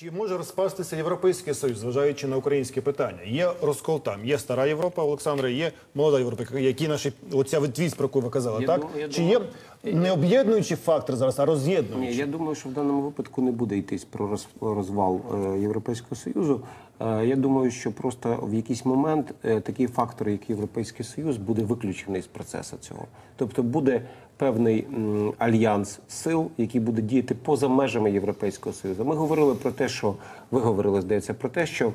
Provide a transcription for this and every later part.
Чи може розпастися Європейський Союз, зважаючи на українське питання? Є розкол там, є стара Європа, Олександре, є молода Європа, які наші оця відвість, про яку ви казали, Я так? думаю- я Чи є думаю- не об'єднуючий фактор зараз, а Ні, я думаю, що в даному випадку не буде йтись про роз- розвал е, Європейського Союзу. Е, Я думаю, що просто в якийсь момент е, такий фактор, як Європейський Союз, буде виключений з процесу цього. Тобто буде певний альянс сил, який буде діяти поза межами Європейського Союзу. Ми говорили про те, що ви говорили, здається, про те, що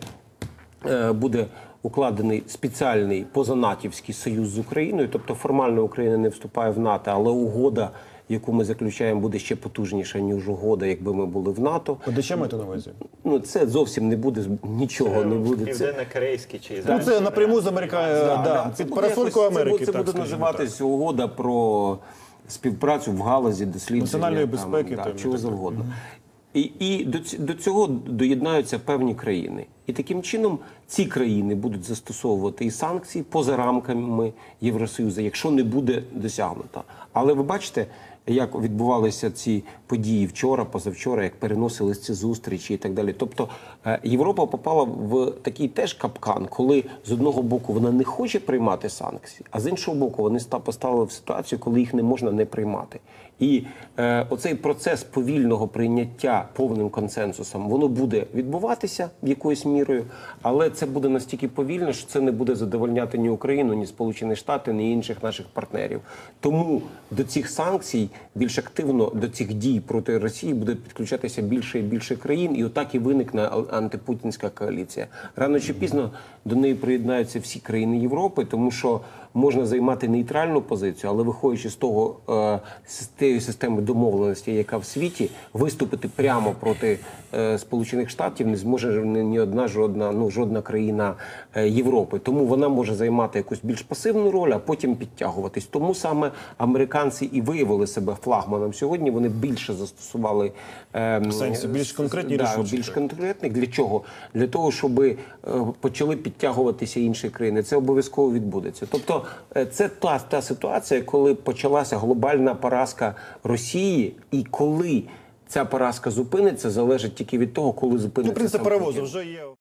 е, буде укладений спеціальний позанатівський союз з Україною. Тобто формально Україна не вступає в НАТО, але угода, яку ми заключаємо, буде ще потужніша ніж угода, якби ми були в НАТО. ПДЧ маєте на увазі? Ну це зовсім не буде нічого. Не буде це. Південно-корейський чи Ну, це напряму з Америка, да, Да, це під буде парасолькою Америки. Це, буде- це так, буде скажімо називатись угода про співпрацю в галузі дослідження Національної безпеки, да, там, і чого так далі. завгодно. І, і до, до цього доєднаються певні країни. І таким чином ці країни будуть застосовувати і санкції поза рамками Євросоюзу, якщо не буде досягнуто. Але ви бачите, як відбувалися ці події вчора, позавчора, як переносились ці зустрічі і так далі. Тобто е, Європа попала в такий теж капкан, коли з одного боку вона не хоче приймати санкції, а з іншого боку, вони поставили в ситуацію, коли їх не можна не приймати. І е, оцей процес повільного прийняття повним консенсусом воно буде відбуватися якоюсь мірою, але це буде настільки повільно, що це не буде задовольняти ні Україну, ні Сполучені Штати, ні інших наших партнерів. Тому до цих санкцій більш активно до цих дій проти Росії буде підключатися більше і більше країн, і отак і виникне антипутінська коаліція. Рано чи пізно до неї приєднаються всі країни Європи, тому що можна займати нейтральну позицію, але виходячи з того е, з тієї системи домовленості, яка в світі, виступити прямо проти е, Сполучених Штатів не зможе ні, одна жодна, ну жодна країна е, Європи. Тому вона може займати якусь більш пасивну роль, а потім підтягуватись. Тому саме американці і виявили себе флагманом сьогодні. Вони більше застосували В сенсі, більш конкретні да, рішучі, більш конкретних. Для чого? Для того, щоб почали підтягуватися інші країни. Це обов'язково відбудеться. Тобто, е, це та, та ситуація, коли почалася глобальна поразка Росії, і коли ця поразка зупиниться, залежить тільки від того, коли зупиниться Ну, принцип паровозу вже є.